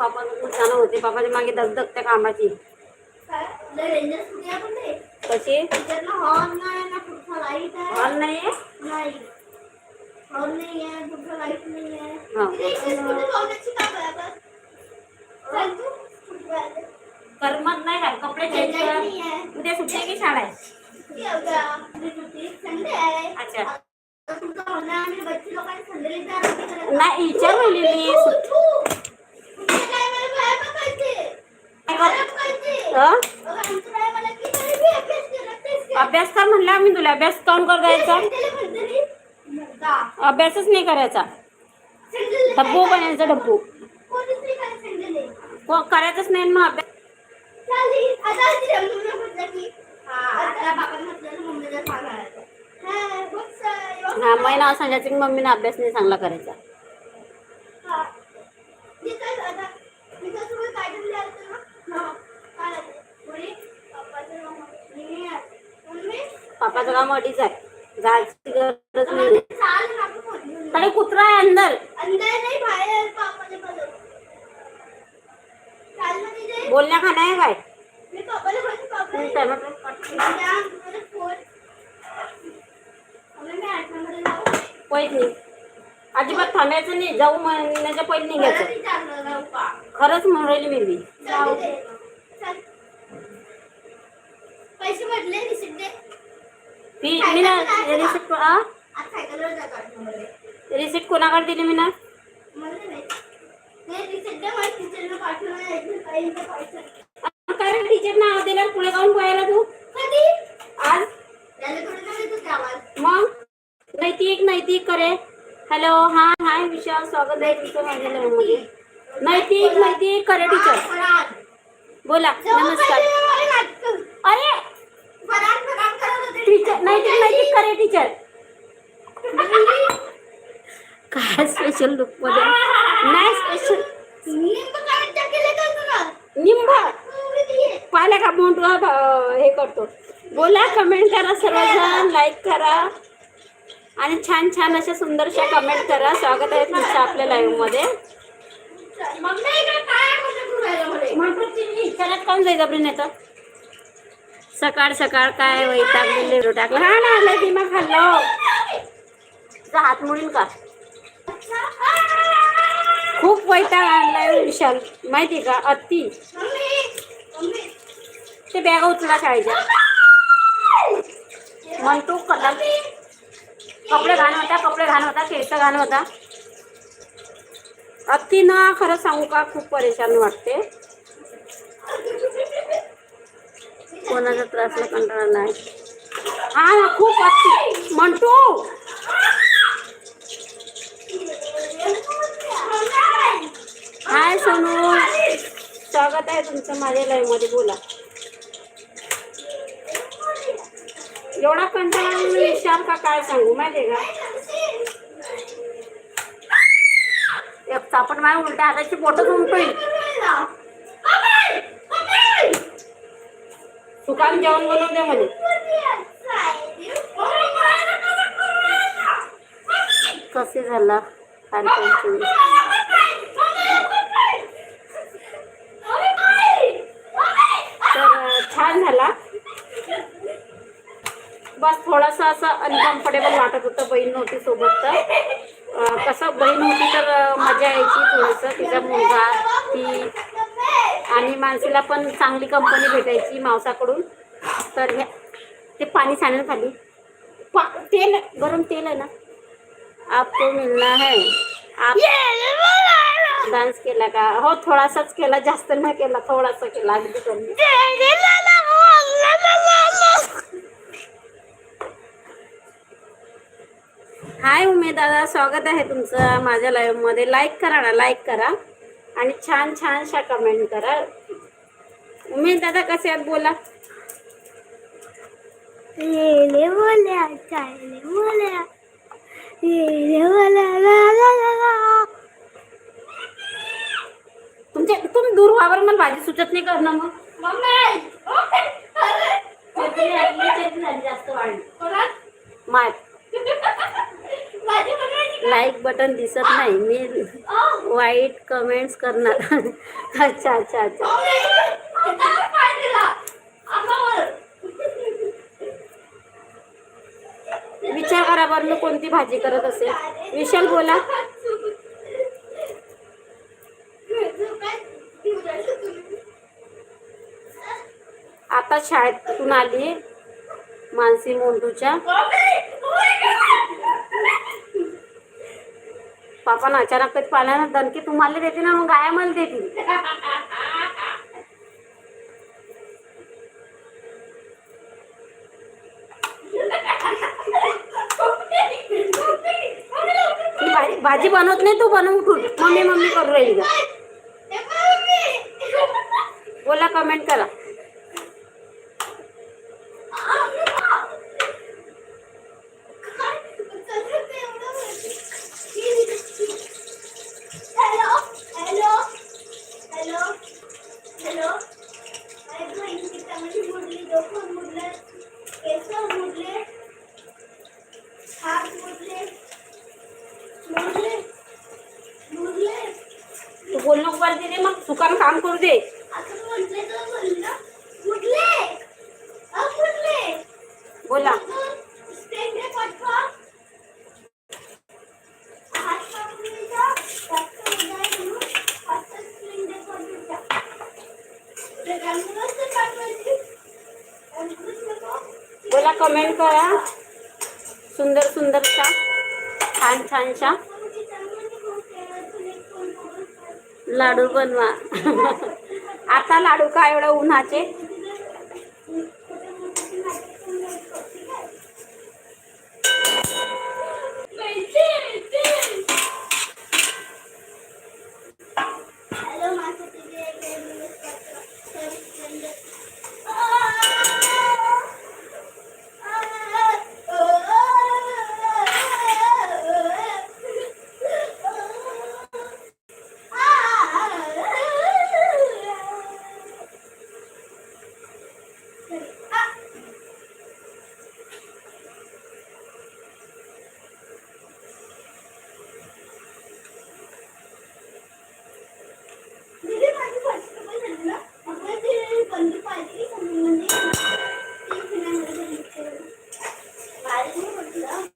पापाचं खूप छान होते. पापाच्या मागे दगदग त्या कामाची. कशी? नाही हॉल नाही नाही. नाही नाही हा. करमत नाही का? कपडे चेंज कर. नाही उद्या सुट्टी की शाळा आहे अच्छा. आता तुमचं म्हणणं आहे आम्ही बच्चे लोकांनी संडेला इथे आरती करायला. नाही विचार राहिली मी थू, सुट्टी थू. तुमच्या टायमाला काय बघायचे? काय काय कर- बघायचे? हं? बघा, आमच्या टायमाला की तरी बी अभ्यास कर म्हणला मी तुला. अभ्यास काउन कर द्यायचा अभ्यासच नाही करायचा. डब्बू बनायचा डब्बू. करायचंच नाही मग अभ्यास हा महिना सांगायचं की मम्मीने अभ्यास नाही चांगला करायचा हा. मी काय आता मी तर सगळं काढून द्यायचं ना हा. काय आहे? कोणी? पप्पाचं नाव म्हटलं. मी आहे. मम्मी? पापाचं काम अडीच आहे जायची गरज नाही. अरे कुत्रा आहे अंदर नाही. बोलण्या खाणं आहे काय. पहिले नाही अजिबात थांबायचं नाही जाऊ म्हणण्याच्या विचारलं जाऊ का? खरंच म्हणून मी. पैसे म्हटले मी मी ना रिसिप्ट आ आज सायकलवर जातो आठवड्यामध्ये. रिसिप्ट कोणाकडे दिली मी ना मला नाही ते रिसिप्ट दे मला टीचरला पाठवलं आहे. काही इथं पैसे कारण रे टीचर नाव दिलं पुढे जाऊन पाहायला तू कधी आज त्याला थोडं थोडं येतो ते आवाज मग नैतिक नैतिक करे हॅलो हा हाय विशाल स्वागत आहे तुमचं माझ्या मध्ये नैतिक नैतिक करे टीचर फराळ. बोला नमस्कार टीचर नैतिक नैतिक करे टीचर. काय स्पेशल लुकमध्ये? नाही स्पेशल निंब. केलं का मोठ हे करतो? बोला कमेंट करा सर्वजण लाईक करा. आणि छान छान अशा सुंदरशा कमेंट करा. स्वागत आहे तुमचं आपल्या लाईव्हमध्ये. मम्मी इकडे काय बोलत तू राहिला म्हणे? म्हणतो काऊन जायचं आपली नेतं सकाळ सकाळ काय वैताग लेडो टाकला. हा ना लय दिमाग खाल्लो हो. तुझा हात मोडील का? खूप वैताग आणलाय हो विशाल. माहिती का? अति. ते बॅग उचला शाळेच्या. म्हणतो कलर कपडे घाण होता कपडे घाण होता केस घाण होता. अति ना खरं सांगू का? खूप परेशान वाटते. कोणाचा त्रासला कंटाळा नाही. हा खूप म्हणतो हाय सोनू. स्वागत आहे तुमचं माझ्या लाईव्हमध्ये बोला. एवढा कंटाळा विचार का काय सांगू माहितीये का? एक चापट माझ्या उलट्या हाताची पोटच उमटोय सुकान जेवण बनवून दे म्हणे. कसे झाला कालपंचमी तर छान झाला. बस थोडंसं असं अनकम्फर्टेबल वाटत होतं बहीण नव्हती सोबत तर. कसं बहीण होती तर मजा यायची थोडंसं. तिचा मुलगा ती आणि माणसीला पण चांगली कंपनी भेटायची मावसाकडून तर ह्या ते पाणी सांडेल खाली. पा तेल गरम तेल आहे ना? आपको मिळणार है. आप डान्स केला का? हो थोडासाच केला जास्त नाही केला थोडासा केला अगदी कमी. हाय उमेद दादा स्वागत आहे तुमचं माझ्या लाईव्हमध्ये. लाईक करा ना लाईक करा. आणि छान छानशा कमेंट करा. उमेद दादा कसे आहेत? बोला. लेले बोल्या चालले बोल्या लेले बोल्या ला ला ला ला. तुमच्या तुम्ही दूर व्हावर मला भाजी सुचत नाही करणं मग. जास्त वाढली. लाईक बटन दिसत नाही मी वाईट कमेंट्स करणार. अच्छा अच्छा अच्छा. विचार करा बरं कोणती भाजी करत असेल? विशाल बोला. आता शाळेतून आली मानसी मोंटूच्या पापा अचानक कधी पाण्यानं दणकी तुम्हाला देते ना मग गाया मला देते. ती भाजी बनवत नाही तू बनव उठून मम्मी मम्मी करू राहिली का? बोला कमेंट करा हॅलो हॅलो हॅलो हॅलो अरे बहिणी त्यामध्ये मुडली डोकं मुडलं केस मुडले हात मुडले मुडले मुडले तू बोल नको पाहिजे रे मग सुकान काम करू दे असं म्हटलं तर बोललं मुडले अ मुडले बोला स्टेंडे पाठवा हात कापून जा रक्त उडाय म्हणून हातात पाठवून जा ते रंगरस पाठवायची. रंगरस नको. बोला कमेंट करा. सुंदर सुंदरशा. छान छानशा. लाडू बनवा. आता लाडू का एवढं उन्हाचे हॅलो माझं तुझे दीदी माझी फर्स्ट कपल झाली ना मग ते बंद पाहिजे म्हणजे ती फिरायला गेली भारी नाही म्हटलं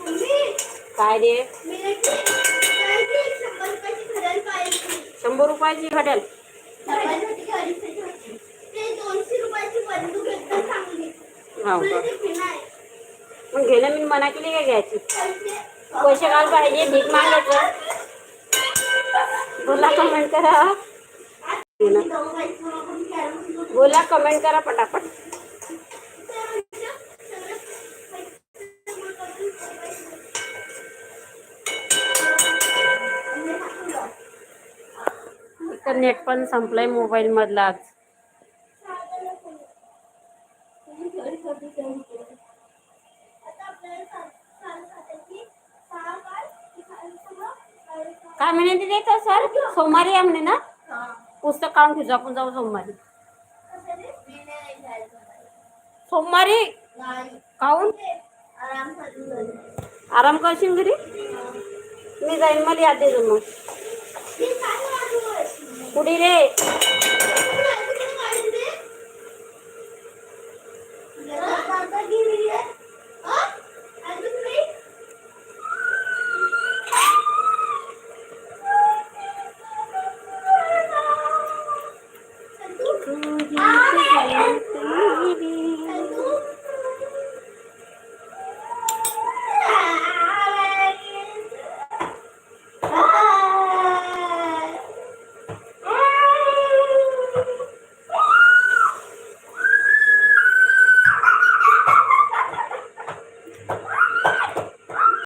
मम्मी काय रे मी एक शंभर रुपयाची खरेदी पाहिजे शंभर रुपयाची घडेल डब्यासाठी अडीचशेची होती ते दोनशे रुपयाची बंदूक रुपयाची चांगली हो मग घेणं मी मना केली काय घ्यायची? पैसे काल पाहिजे भीक मागायचं बोला कमेंट करा. बोला कमेंट करा पटापट. माझं नेट पण संपलंय मोबाईल मधला आज काय म्हणे तिथे सर सोमवारी आहे म्हणे ना? पुस्तक काढून ठेवू आपण जाऊ सोमवारी. सोमवारी? काऊन? आराम करशील घरी? मी जाईन मला याद देतो मग குடிலே.